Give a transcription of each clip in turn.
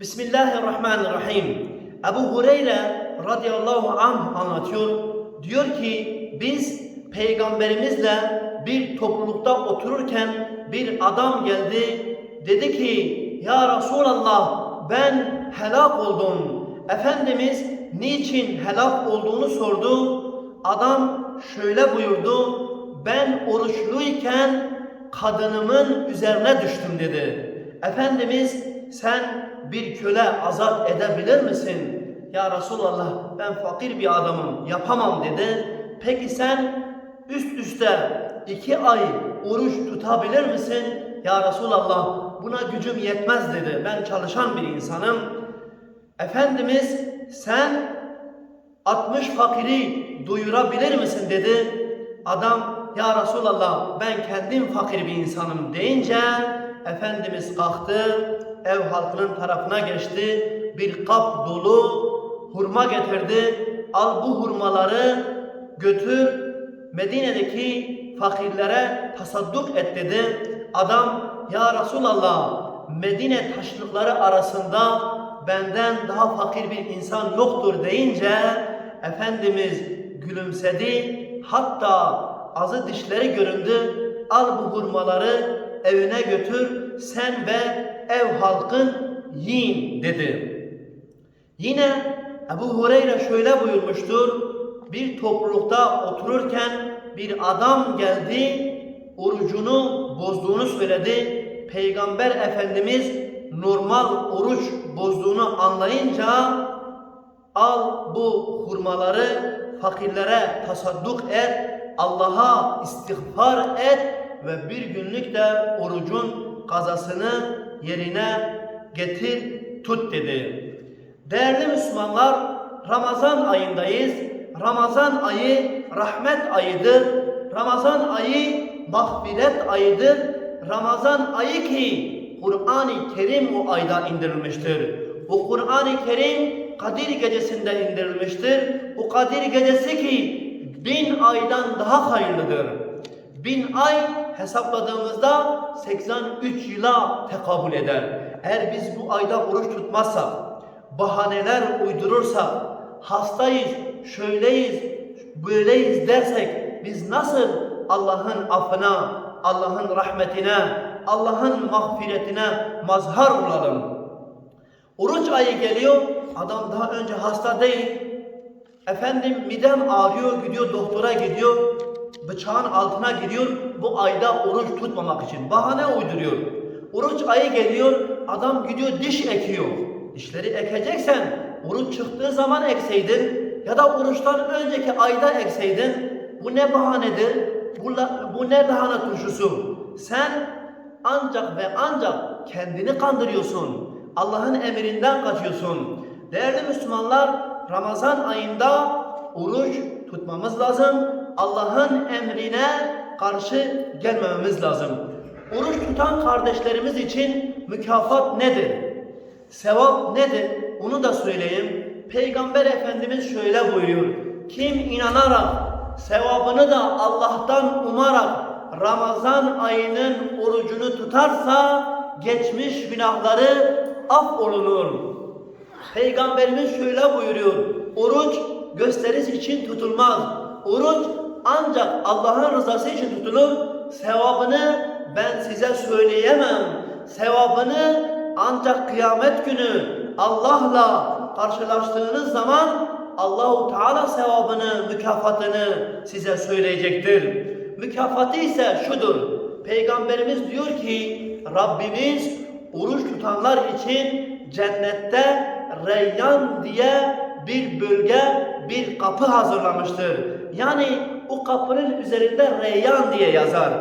Bismillahirrahmanirrahim. Ebu Hureyre radıyallahu anh anlatıyor. Diyor ki biz peygamberimizle bir toplulukta otururken bir adam geldi. Dedi ki ya Resulallah ben helak oldum. Efendimiz niçin helak olduğunu sordu. Adam şöyle buyurdu. Ben oruçluyken kadınımın üzerine düştüm dedi. Efendimiz sen bir köle azat edebilir misin? Ya Resulallah ben fakir bir adamım yapamam dedi. Peki sen üst üste iki ay oruç tutabilir misin? Ya Resulallah buna gücüm yetmez dedi. Ben çalışan bir insanım. Efendimiz sen 60 fakiri duyurabilir misin dedi. Adam ya Resulallah ben kendim fakir bir insanım deyince Efendimiz kalktı ev halkının tarafına geçti bir kap dolu hurma getirdi. Al bu hurmaları götür Medine'deki fakirlere tasadduk et dedi. Adam ya Resulallah Medine taşlıkları arasında benden daha fakir bir insan yoktur deyince Efendimiz gülümsedi. Hatta azı dişleri göründü. Al bu hurmaları evine götür sen ve ev halkın yiyin dedi. Yine Ebu Hureyre şöyle buyurmuştur. Bir toplulukta otururken bir adam geldi, orucunu bozduğunu söyledi. Peygamber Efendimiz normal oruç bozduğunu anlayınca al bu hurmaları fakirlere tasadduk et, Allah'a istiğfar et ve bir günlük de orucun kazasını yerine getir, tut dedi. Değerli Müslümanlar, Ramazan ayındayız. Ramazan ayı rahmet ayıdır. Ramazan ayı mağfiret ayıdır. Ramazan ayı ki Kur'an-ı Kerim o ayda indirilmiştir. Bu Kur'an-ı Kerim Kadir gecesinde indirilmiştir. Bu Kadir gecesi ki bin aydan daha hayırlıdır. Bin ay hesapladığımızda 83 yıla tekabül eder. Eğer biz bu ayda oruç tutmazsak, bahaneler uydurursak, hastayız, şöyleyiz, böyleyiz dersek biz nasıl Allah'ın affına, Allah'ın rahmetine, Allah'ın mağfiretine mazhar olalım? Oruç ayı geliyor, adam daha önce hasta değil. Efendim midem ağrıyor, gidiyor doktora gidiyor, bıçağın altına giriyor, bu ayda oruç tutmamak için bahane uyduruyor. Oruç ayı geliyor, adam gidiyor diş ekiyor. Dişleri ekeceksen oruç çıktığı zaman ekseydin ya da oruçtan önceki ayda ekseydin. Bu ne bahanedir? Bu, bu ne lahana turşusu? Sen ancak ve ancak kendini kandırıyorsun. Allah'ın emrinden kaçıyorsun. Değerli Müslümanlar, Ramazan ayında oruç tutmamız lazım. Allah'ın emrine karşı gelmememiz lazım. Oruç tutan kardeşlerimiz için mükafat nedir? Sevap nedir? Onu da söyleyeyim. Peygamber Efendimiz şöyle buyuruyor. Kim inanarak, sevabını da Allah'tan umarak Ramazan ayının orucunu tutarsa geçmiş günahları affolunur. Peygamberimiz şöyle buyuruyor. Oruç gösteriş için tutulmaz. Oruç ancak Allah'ın rızası için tutulur. Sevabını ben size söyleyemem. Sevabını ancak kıyamet günü Allah'la karşılaştığınız zaman Allahu Teala sevabını, mükafatını size söyleyecektir. Mükafatı ise şudur. Peygamberimiz diyor ki Rabbimiz oruç tutanlar için cennette Reyyan diye bir bölge, bir kapı hazırlamıştır. Yani o kapının üzerinde Reyyan diye yazar.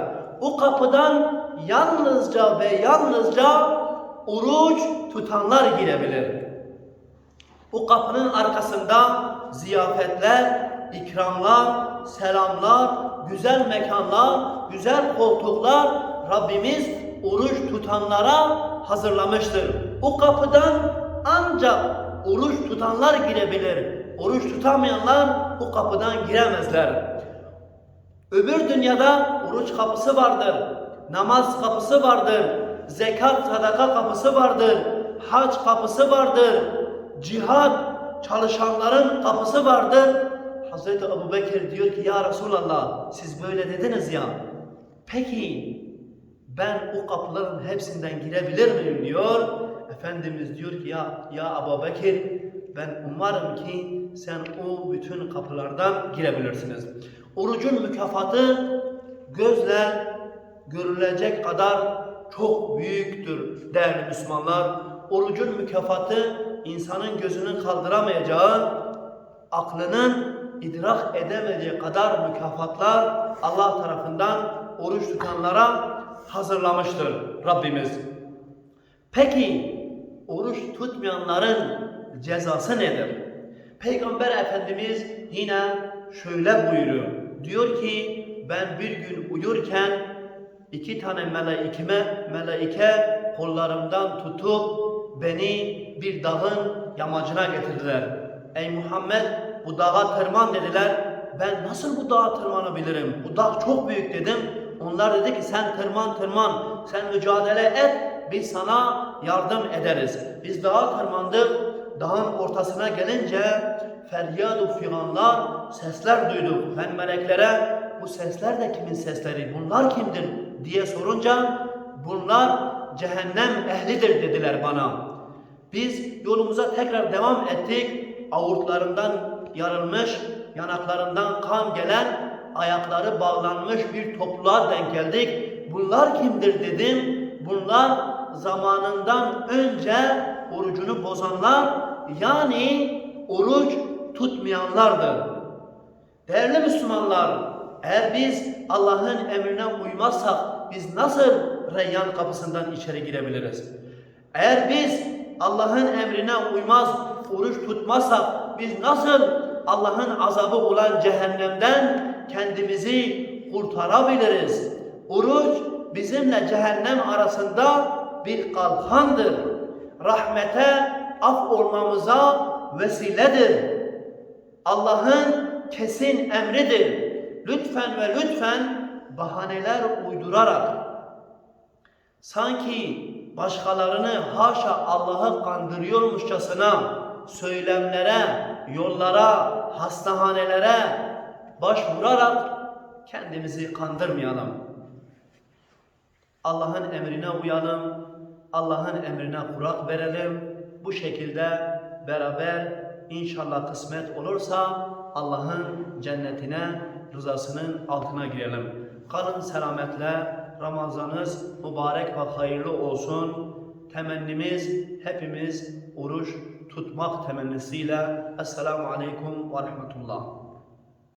O kapıdan yalnızca ve yalnızca oruç tutanlar girebilir. O kapının arkasında ziyafetler, ikramlar, selamlar, güzel mekanlar, güzel koltuklar Rabbimiz oruç tutanlara hazırlamıştır. O kapıdan ancak oruç tutanlar girebilir. Oruç tutamayanlar o kapıdan giremezler. Öbür dünyada oruç kapısı vardır. Namaz kapısı vardır. Zekat, sadaka kapısı vardır. hac kapısı vardır. Cihad çalışanların kapısı vardır. Hazreti Ebu Bekir diyor ki ya Resulallah siz böyle dediniz ya. Peki ben o kapıların hepsinden girebilir miyim diyor. Efendimiz diyor ki ya ya Ebu Bekir ben umarım ki sen o bütün kapılardan girebilirsiniz. Orucun mükafatı gözle görülecek kadar çok büyüktür değerli Müslümanlar. Orucun mükafatı insanın gözünün kaldıramayacağı, aklının idrak edemeyeceği kadar mükafatlar Allah tarafından oruç tutanlara hazırlamıştır Rabbimiz. Peki oruç tutmayanların cezası nedir? Peygamber Efendimiz yine şöyle buyuruyor. Diyor ki ben bir gün uyurken iki tane meleikime, meleike kollarımdan tutup beni bir dağın yamacına getirdiler. Ey Muhammed bu dağa tırman dediler. Ben nasıl bu dağa tırmanabilirim? Bu dağ çok büyük dedim. Onlar dedi ki sen tırman tırman, sen mücadele et, biz sana yardım ederiz. Biz dağa tırmandık, dağın ortasına gelince feryadu figanlar, sesler duyduk. Ben meleklere bu sesler de kimin sesleri, bunlar kimdir diye sorunca bunlar cehennem ehlidir dediler bana. Biz yolumuza tekrar devam ettik. Avurtlarından yarılmış, yanaklarından kan gelen, ayakları bağlanmış bir topluluğa denk geldik. Bunlar kimdir dedim. Bunlar zamanından önce orucunu bozanlar yani oruç tutmayanlardır. Değerli Müslümanlar, eğer biz Allah'ın emrine uymazsak biz nasıl Reyyan kapısından içeri girebiliriz? Eğer biz Allah'ın emrine uymaz, oruç tutmazsak biz nasıl Allah'ın azabı olan cehennemden kendimizi kurtarabiliriz? Oruç bizimle cehennem arasında bir kalkandır. Rahmete, af olmamıza vesiledir. Allah'ın kesin emridir. Lütfen ve lütfen bahaneler uydurarak sanki başkalarını haşa Allah'ı kandırıyormuşçasına söylemlere, yollara, hastahanelere başvurarak kendimizi kandırmayalım. Allah'ın emrine uyalım, Allah'ın emrine kurak verelim. Bu şekilde beraber inşallah kısmet olursa Allah'ın cennetine, rızasının altına girelim. Kalın selametle, Ramazanınız mübarek ve hayırlı olsun. Temennimiz hepimiz oruç tutmak temennisiyle. Esselamu Aleyküm ve Rahmetullah.